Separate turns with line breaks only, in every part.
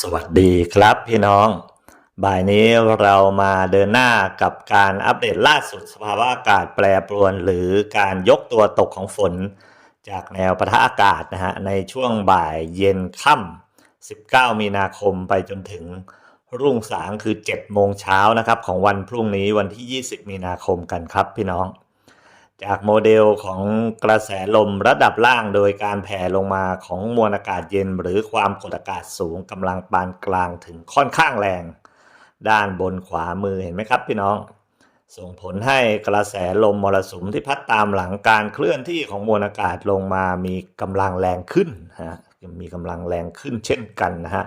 สวัสดีครับพี่น้อง บ่ายนี้เรามาเดินหน้ากับการอัปเดตล่าสุดสภาวะอากาศแปรปรวน หรือการยกตัวตกของฝน จากแนวปะทะอากาศนะฮะในช่วงบ่ายเย็นค่ำ19 มีนาคมไปจนถึงรุ่งสางคือ 7 โมงเช้านะครับ ของวันพรุ่งนี้วันที่ 20 มีนาคมกันครับพี่น้อง จากโมเดลของกระแสลมระดับล่างโดยการแผ่ลงมาของมวลอากาศเย็น หรือความกดอากาศสูงกำลังปานกลางถึงค่อนข้างแรง ด้านบนขวามือเห็นไหมครับพี่น้อง ส่งผลให้กระแสลมมรสุมที่พัดตามหลังการเคลื่อนที่ของมวลอากาศลงมามีกำลังแรงขึ้นฮะมีกำลังแรงขึ้นเช่นกันนะฮะ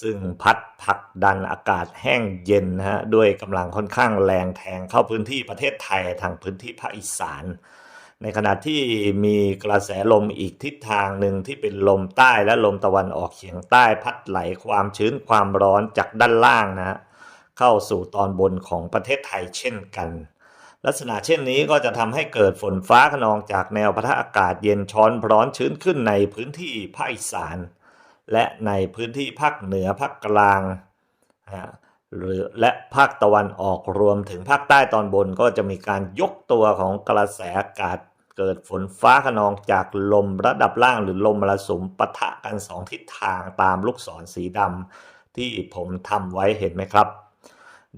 ซึ่งพัดผักดันอากาศแห้งเย็นนะฮะด้วยกำลังค่อนข้างแรงแทงเข้าพื้นที่ประเทศไทยทางพื้นที่ภาคอีสาน ในขณะที่มีกระแสลมอีกทิศทางหนึ่งที่เป็นลมใต้และลมตะวันออกเฉียงใต้พัดไหลความชื้นความร้อนจากด้านล่างนะฮะเข้าสู่ตอนบนของประเทศไทยเช่นกันลักษณะเช่นนี้ก็จะทำให้เกิดฝนฟ้าขนองจากแนวปะทะอากาศเย็นช้อนร้อนชื้นขึ้นในพื้นที่ภาคอีสาน และในพื้นที่ภาคเหนือภาคกลางหรือและภาคตะวันออกรวมถึงภาคใต้ตอนบนก็จะมีการยกตัวของกระแสอากาศเกิดฝนฟ้าขนองจากลมระดับล่างหรือลมมรสุมปะทะกันสองทิศทางตามลูกศรสีดำที่ผมทำไว้เห็นไหมครับ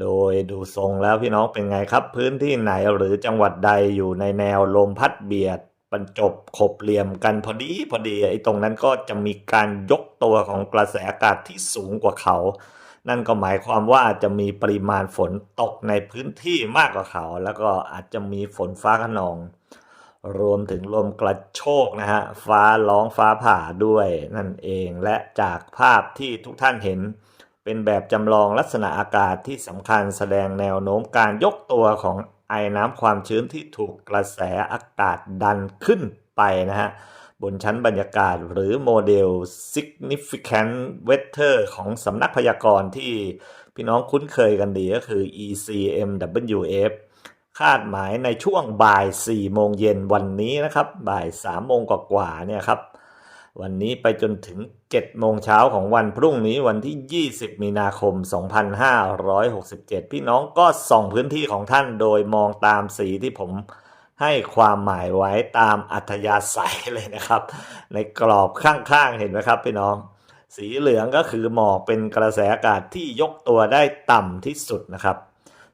โดยดูทรงแล้วพี่น้องเป็นไงครับ พื้นที่ไหนหรือจังหวัดใดอยู่ในแนวลมพัดเบียด บรรจบขบเหลี่ยมกันพอดีพอดีไอ้ตรงนั้นก็จะมีการยกตัวของกระแสอากาศที่สูงกว่าเขา นั่นก็หมายความว่าจะมีปริมาณฝนตกในพื้นที่มากกว่าเขา แล้วก็อาจจะมีฝนฟ้าขนอง รวมถึงลมกระโชกนะฮะฟ้าร้องฟ้าผ่าด้วยนั่นเองและจากภาพที่ทุกท่านเห็นเป็นแบบจำลองลักษณะอากาศที่สำคัญแสดงแนวโน้มการยกตัวของ ไอน้ำความชื้นที่ถูกกระแสอากาศดันขึ้นไปนะฮะบนชั้นบรรยากาศหรือโมเดล significant weather ของสำนักพยากรณ์ที่พี่น้องคุ้นเคยกันดีก็คือ ECMWF คาดหมายในช่วงบ่าย 4 โมงเย็นวันนี้นะครับ บ่าย 3 โมงกว่าๆเนี่ยครับ วันนี้ไปจนถึง 7 โมงเช้าของวันพรุ่งนี้วันที่ 20 มีนาคม 2567 พี่น้องก็ส่องพื้นที่ของท่านโดยมองตามสีที่ผมให้ความหมายไว้ตามอัธยาศัยเลยนะครับ ในกรอบข้างๆเห็นไหมครับพี่น้อง สีเหลืองก็คือหมอกเป็นกระแสอากาศที่ยกตัวได้ต่ำที่สุดนะครับ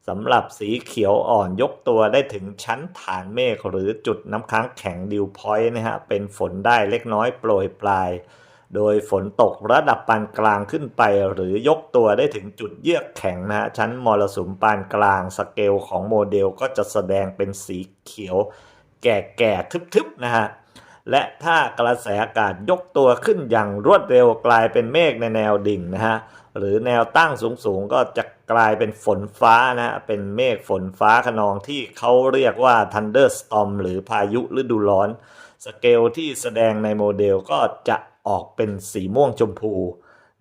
สำหรับสีเขียวอ่อนยกตัวได้ถึงชั้นฐานเมฆหรือจุดน้ำค้างแข็งดิวพอยต์นะฮะเป็นฝนได้เล็กน้อยโปรยปลาย โดยฝนตกระดับปานกลางขึ้นไป หรือยกตัวได้ถึงจุดเยือกแข็งนะฮะชั้นมรสุมปานกลางสเกลของโมเดลก็จะแสดงเป็นสีเขียว แก่ๆทึบๆนะฮะ และถ้ากระแสอากาศยกตัวขึ้นอย่างรวดเร็วกลายเป็นเมฆในแนวดิ่งนะฮะหรือแนวตั้งสูงๆก็จะกลายเป็นฝนฟ้านะฮะเป็นเมฆฝนฟ้าขนองที่เขาเรียกว่า thunderstorm หรือพายุฤดูร้อน สเกลที่แสดงในโมเดลก็จะออกเป็นสีม่วงชมพู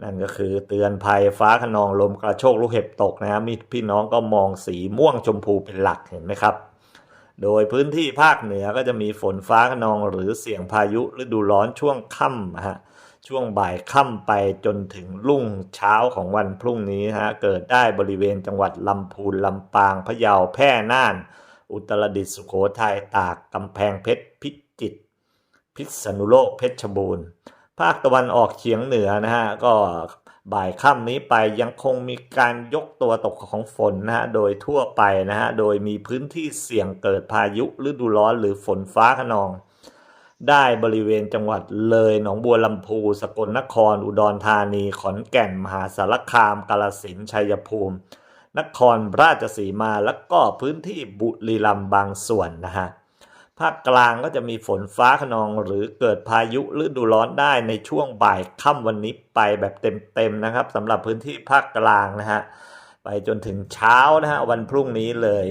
นั่นก็คือเตือนภัยฟ้าขนองลมกระโชกลูกเห็บตกนะฮะมีพี่น้องก็มองสีม่วงชมพูเป็นหลักเห็นไหมครับ โดยพื้นที่ภาคเหนือก็จะมีฝนฟ้าขนองหรือเสียงพายุฤดูร้อนช่วงค่ำฮะช่วงบ่ายค่ำไปจนถึงรุ่งเช้าของวันพรุ่งนี้ฮะเกิดได้บริเวณจังหวัดลำพูนลำปางพะเยาแพร่น่าน อุตรดิตถ์สุโขทัยตากกำแพงเพชรพิจิตรพิษณุโลกเพชรบูรณ์ภาคตะวันออกเฉียงเหนือนะฮะก็ บ่ายค่ำนี้ไปยังคงมีการยกตัวตกของฝนนะฮะโดยทั่วไปนะฮะโดยมีพื้นที่เสี่ยงเกิดพายุฤดูร้อนหรือฝนฟ้าขนอง ได้บริเวณจังหวัดเลยหนองบัวลำพูสกลนคร อุดรธานี ขอนแก่น มหาสารคาม กาฬสินชัยภูมิ นครราชสีมา และก็พื้นที่บุรีรัมย์บางส่วนนะฮะ ภาคกลางก็จะมีฝนฟ้าขนองหรือเกิดพายุฤดูร้อนได้ในช่วงบ่ายค่ำวันนี้ไปแบบเต็มๆนะครับสำหรับพื้นที่ภาคกลางนะฮะไปจนถึงเช้านะฮะวันพรุ่งนี้เลย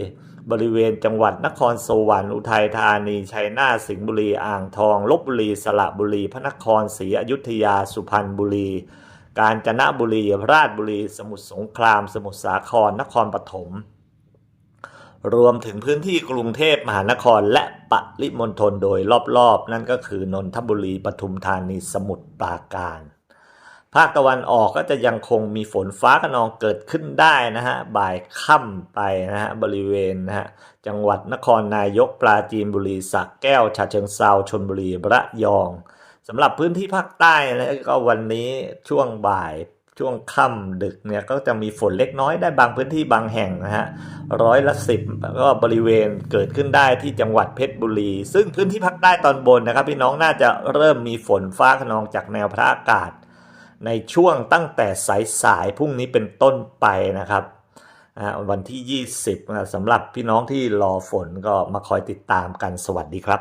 บริเวณจังหวัดนครสวรรค์อุทัยธานีชัยนาทสิงห์บุรีอ่างทองลบบุรีสระบุรี พระนครศรีอยุธยาสุพรรณบุรี กาญจนบุรี ราชบุรี สมุทรสงคราม สมุทรสาครนครปฐม รวมถึงพื้นที่กรุงเทพมหานครและปริมณฑลโดยรอบๆ นั่นก็คือนนทบุรีปทุมธานีสมุทรปราการ ภาคตะวันออกก็จะยังคงมีฝนฟ้าขนองเกิดขึ้นได้นะฮะบ่ายค่ำไปนะฮะบริเวณนะฮะจังหวัดนครนายกปราจีนบุรีสระแก้วฉะเชิงเซาชนบุรีระยองสำหรับพื้นที่ภาคใต้นะก็วันนี้ช่วงบ่าย ช่วงค่ำดึกเนี่ยก็จะมีฝนเล็กน้อยได้บางพื้นที่บางแห่งนะฮะร้อยละสิบก็บริเวณเกิดขึ้นได้ที่จังหวัดเพชรบุรี ซึ่งพื้นที่ภาคใต้ตอนบนนะครับ พี่น้องน่าจะเริ่มมีฝนฟ้าขนองจากแนวพระอากาศ ในช่วงตั้งแต่สายๆพรุ่งนี้เป็นต้นไปนะครับวันที่ 20นะสำหรับพี่น้องที่รอฝนก็มาคอยติดตามกันสวัสดีครับ